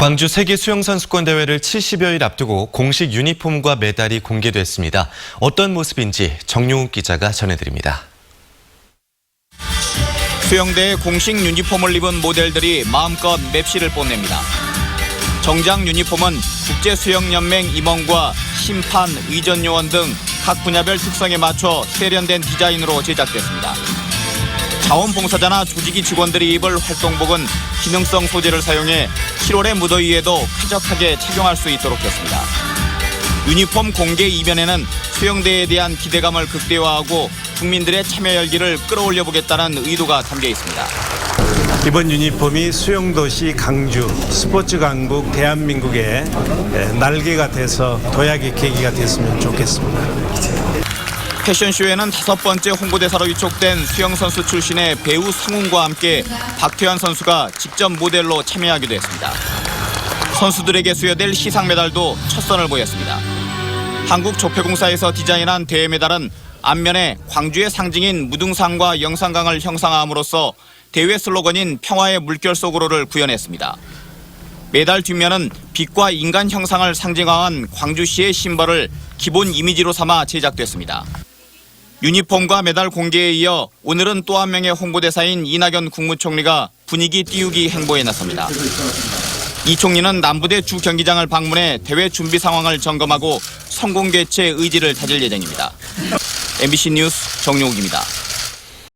광주 세계 수영 선수권 대회를 70여일 앞두고 공식 유니폼과 메달이 공개됐습니다. 어떤 모습인지 정용욱 기자가 전해드립니다. 수영대의 공식 유니폼을 입은 모델들이 마음껏 맵시를 뽐냅니다. 정장 유니폼은 국제수영연맹 임원과 심판, 의전 요원 등 각 분야별 특성에 맞춰 세련된 디자인으로 제작됐습니다. 자원봉사자나 조직이 직원들이 입을 활동복은 기능성 소재를 사용해 7월의 무더위에도 쾌적하게 착용할 수 있도록 했습니다. 유니폼 공개 이변에는 수영대에 대한 기대감을 극대화하고 국민들의 참여 열기를 끌어올려 보겠다는 의도가 담겨 있습니다. 이번 유니폼이 수영도시 강주, 스포츠 강국 대한민국의 날개가 돼서 도약의 계기가 됐으면 좋겠습니다. 패션쇼에는 다섯 번째 홍보대사로 위촉된 수영 선수 출신의 배우 성훈과 함께 박태환 선수가 직접 모델로 참여하기도 했습니다. 선수들에게 수여될 시상 메달도 첫 선을 보였습니다. 한국 조폐공사에서 디자인한 대회 메달은 앞면에 광주의 상징인 무등산과 영산강을 형상함으로써 대회 슬로건인 평화의 물결 속으로를 구현했습니다. 메달 뒷면은 빛과 인간 형상을 상징화한 광주시의 심벌을 기본 이미지로 삼아 제작됐습니다. 유니폼과 메달 공개에 이어 오늘은 또 한 명의 홍보대사인 이낙연 국무총리가 분위기 띄우기 행보에 나섭니다. 이 총리는 남부대 주 경기장을 방문해 대회 준비 상황을 점검하고 성공 개최 의지를 다질 예정입니다. MBC 뉴스 정용욱입니다.